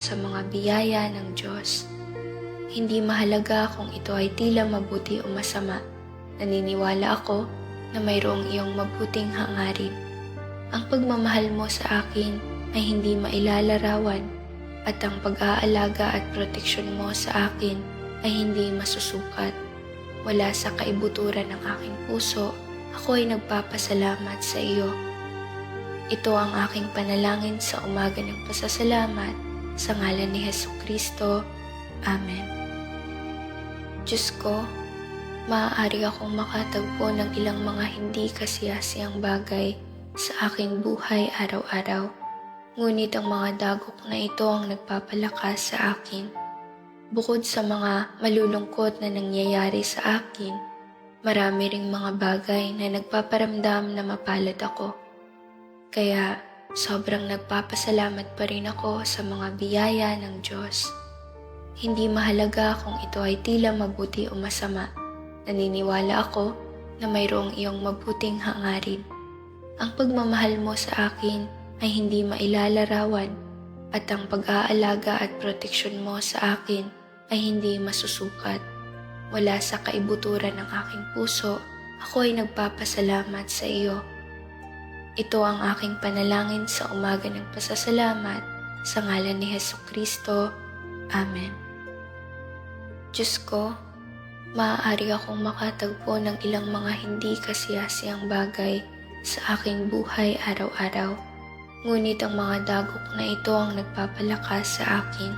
sa mga biyaya ng Diyos. Hindi mahalaga kung ito ay tila mabuti o masama. Naniniwala ako na mayroong iyong mabuting hangarin. Ang pagmamahal mo sa akin ay hindi mailalarawan at ang pag-aalaga at proteksyon mo sa akin ay hindi masusukat. Wala sa kaibuturan ng aking puso, ako ay nagpapasalamat sa iyo. Ito ang aking panalangin sa umaga ng pasasalamat sa ngalan ni Heso Kristo. Amen. Diyos ko, maaari akong makatagpo ng ilang mga hindi kasiyasiyang bagay sa aking buhay araw-araw. Ngunit ang mga dagok na ito ang nagpapalakas sa akin. Bukod sa mga malulungkot na nangyayari sa akin, marami ring mga bagay na nagpaparamdam na mapalad ako. Kaya sobrang nagpapasalamat pa rin ako sa mga biyaya ng Diyos. Hindi mahalaga kung ito ay tila mabuti o masama. Naniniwala ako na mayroong iyong mabuting hangarin. Ang pagmamahal mo sa akin ay hindi mailalarawan at ang pag-aalaga at proteksyon mo sa akin ay hindi masusukat. Wala sa kaibuturan ng aking puso, ako ay nagpapasalamat sa iyo. Ito ang aking panalangin sa umaga ng pasasalamat sa ngalan ni Heso Kristo. Amen. Diyos ko, maaari akong makatagpo ng ilang mga hindi kasiyasiyang bagay sa aking buhay araw-araw. Ngunit ang mga dagok na ito ang nagpapalakas sa akin.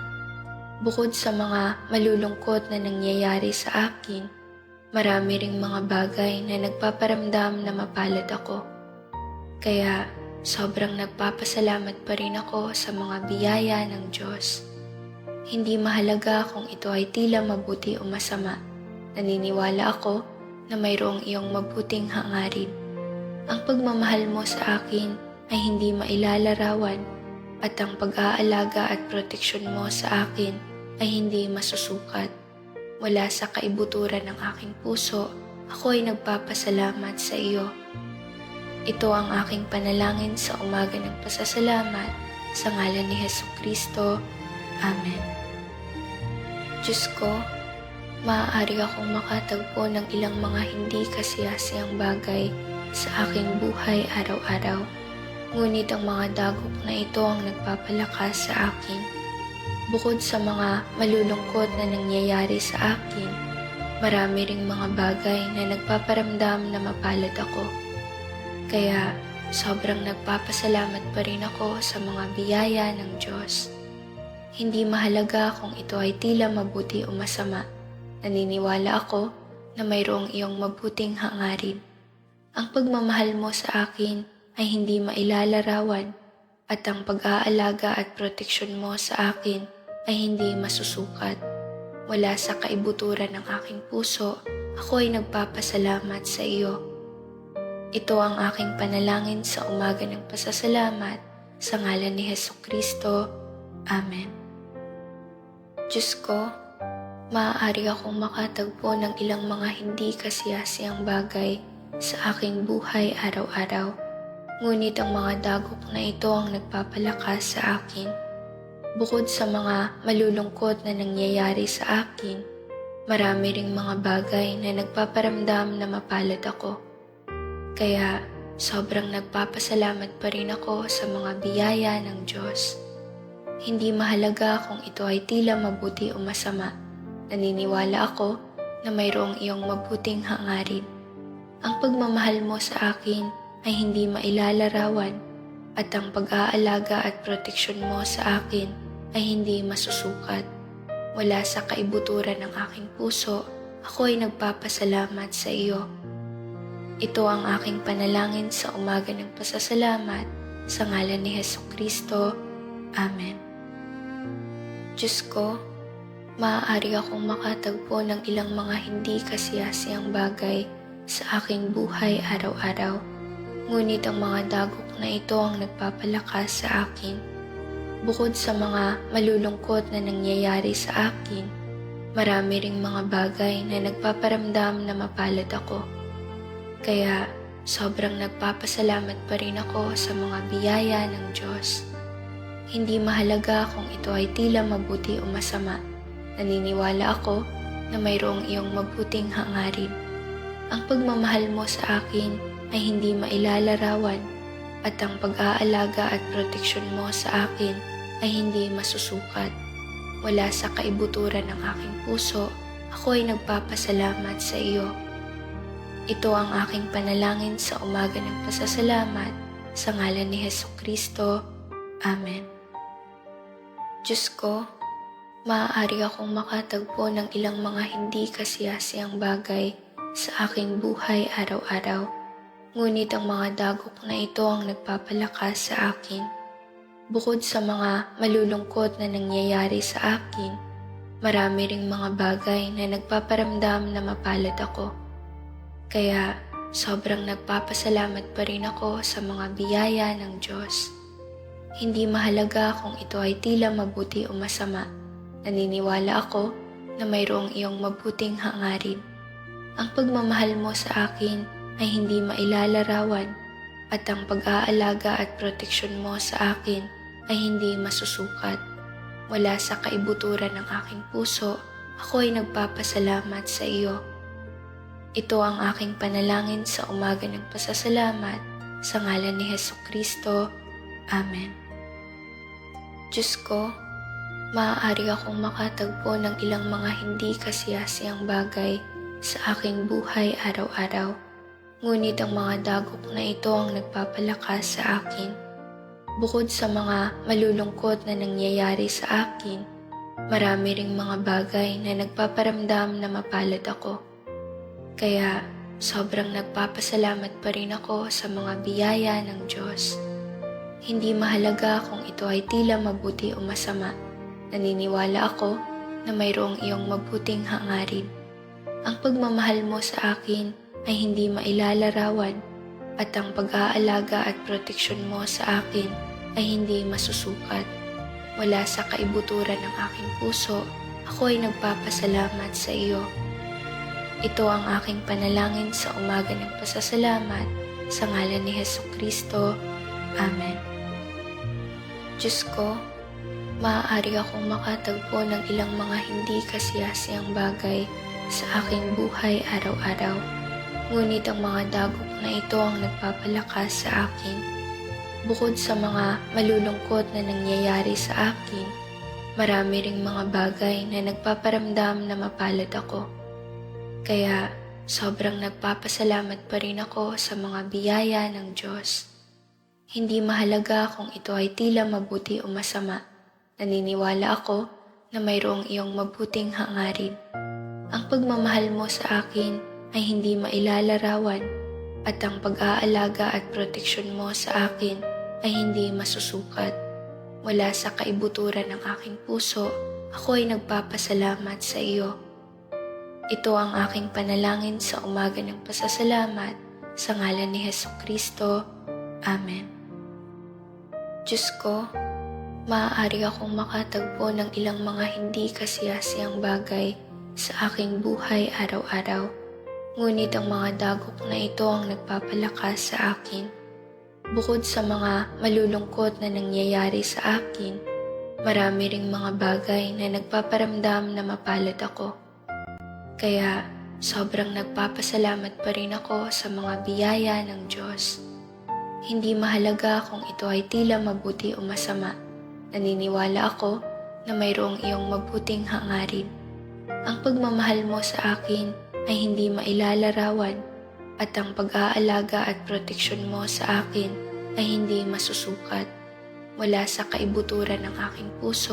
Bukod sa mga malulungkot na nangyayari sa akin, marami ring mga bagay na nagpaparamdam na mapalad ako. Kaya sobrang nagpapasalamat pa rin ako sa mga biyaya ng Diyos. Hindi mahalaga kung ito ay tila mabuti o masama. Naniniwala ako na mayroong iyong mabuting hangarin. Ang pagmamahal mo sa akin ay hindi mailalarawan at ang pag-aalaga at proteksyon mo sa akin ay hindi masusukat. Wala sa kaibuturan ng aking puso, ako ay nagpapasalamat sa iyo. Ito ang aking panalangin sa umaga ng pasasalamat sa ngalan ni Heso Kristo. Amen. Diyos ko, maaari akong makatagpo ng ilang mga hindi kasiyasiyang bagay sa aking buhay araw-araw. Ngunit ang mga dagok na ito ang nagpapalakas sa akin. Bukod sa mga malulungkot na nangyayari sa akin, marami ring mga bagay na nagpaparamdam na mapalad ako. Kaya sobrang nagpapasalamat pa rin ako sa mga biyaya ng Diyos. Hindi mahalaga kung ito ay tila mabuti o masama. Naniniwala ako na mayroong iyong mabuting hangarin. Ang pagmamahal mo sa akin ay hindi mailalarawan at ang pag-aalaga at proteksyon mo sa akin ay hindi masusukat. Wala sa kaibuturan ng aking puso, ako ay nagpapasalamat sa iyo. Ito ang aking panalangin sa umaga ng pasasalamat sa ngalan ni Heso Kristo. Amen. Diyos ko, maaari akong makatagpo ng ilang mga hindi kasiyasiyang bagay sa aking buhay araw-araw. Ngunit ang mga dagok na ito ang nagpapalakas sa akin. Bukod sa mga malulungkot na nangyayari sa akin, marami ring mga bagay na nagpaparamdam na mapalad ako. Kaya sobrang nagpapasalamat pa rin ako sa mga biyaya ng Diyos. Hindi mahalaga kung ito ay tila mabuti o masama. Naniniwala ako na mayroong iyong mabuting hangarin. Ang pagmamahal mo sa akin ay hindi mailalarawan at ang pag-aalaga at proteksyon mo sa akin ay hindi masusukat. Wala sa kaibuturan ng aking puso, ako ay nagpapasalamat sa iyo. Ito ang aking panalangin sa umaga ng pasasalamat sa ngalan ni Heso Kristo. Amen. Diyos ko, maaari akong makatagpo ng ilang mga hindi kasiyasiyang bagay sa aking buhay araw-araw. Ngunit ang mga dagok na ito ang nagpapalakas sa akin. Bukod sa mga malulungkot na nangyayari sa akin, marami ring mga bagay na nagpaparamdam na mapalad ako. Kaya sobrang nagpapasalamat pa rin ako sa mga biyaya ng Diyos. Hindi mahalaga kung ito ay tila mabuti o masama. Naniniwala ako na mayroong iyong mabuting hangarin. Ang pagmamahal mo sa akin ay hindi mailalarawan at ang pag-aalaga at proteksyon mo sa akin ay hindi masusukat. Wala sa kaibuturan ng aking puso, ako ay nagpapasalamat sa iyo. Ito ang aking panalangin sa umaga ng pasasalamat sa ngalan ni Heso Kristo. Amen. Diyos ko, maaari akong makatagpo ng ilang mga hindi kasiyasiyang bagay sa aking buhay araw-araw. Ngunit ang mga dagok na ito ang nagpapalakas sa akin. Bukod sa mga malulungkot na nangyayari sa akin, marami ring mga bagay na nagpaparamdam na mapalad ako. Kaya sobrang nagpapasalamat pa rin ako sa mga biyaya ng Diyos. Hindi mahalaga kung ito ay tila mabuti o masama. Naniniwala ako na mayroong iyong mabuting hangarin. Ang pagmamahal mo sa akin ay hindi mailalarawan at ang pag-aalaga at proteksyon mo sa akin ay hindi masusukat. Wala sa kaibuturan ng aking puso, ako ay nagpapasalamat sa iyo. Ito ang aking panalangin sa umaga ng pasasalamat sa ngalan ni Heso Kristo. Amen. Diyos ko, maaari akong makatagpo ng ilang mga hindi kasiyasiyang bagay sa aking buhay araw-araw. Ngunit ang mga dagok na ito ang nagpapalakas sa akin. Bukod sa mga malulungkot na nangyayari sa akin, marami ring mga bagay na nagpaparamdam na mapalad ako. Kaya sobrang nagpapasalamat pa rin ako sa mga biyaya ng Diyos. Hindi mahalaga kung ito ay tila mabuti o masama. Naniniwala ako na mayroong iyong mabuting hangarin. Ang pagmamahal mo sa akin ay hindi mailalarawan at ang pag-aalaga at proteksyon mo sa akin ay hindi masusukat. Wala sa kaibuturan ng aking puso, ako ay nagpapasalamat sa iyo. Ito ang aking panalangin sa umaga ng pasasalamat sa ngalan ni Heso Kristo. Amen. Diyos ko, maaari akong makatagpo ng ilang mga hindi kasiyasiyang bagay sa aking buhay araw-araw. Ngunit ang mga dagok na ito ang nagpapalakas sa akin. Bukod sa mga malulungkot na nangyayari sa akin, marami ring mga bagay na nagpaparamdam na mapalad ako. Kaya sobrang nagpapasalamat pa rin ako sa mga biyaya ng Diyos. Hindi mahalaga kung ito ay tila mabuti o masama. Naniniwala ako na mayroong iyong mabuting hangarin. Ang pagmamahal mo sa akin ay hindi mailalarawan at ang pag-aalaga at proteksyon mo sa akin ay hindi masusukat. Wala sa kaibuturan ng aking puso, ako ay nagpapasalamat sa iyo. Ito ang aking panalangin sa umaga ng pasasalamat sa ngalan ni Heso Kristo. Amen. Diyos ko, maaari akong makatagpo ng ilang mga hindi kasiyasiyang bagay sa aking buhay araw-araw. Ngunit ang mga dagok na ito ang nagpapalakas sa akin. Bukod sa mga malulungkot na nangyayari sa akin, marami ring mga bagay na nagpaparamdam na mapalad ako. Kaya sobrang nagpapasalamat pa rin ako sa mga biyaya ng Diyos. Hindi mahalaga kung ito ay tila mabuti o masama. Naniniwala ako na mayroong iyong mabuting hangarin. Ang pagmamahal mo sa akin ay hindi mailalarawan at ang pag-aalaga at proteksyon mo sa akin ay hindi masusukat. Wala sa kaibuturan ng aking puso,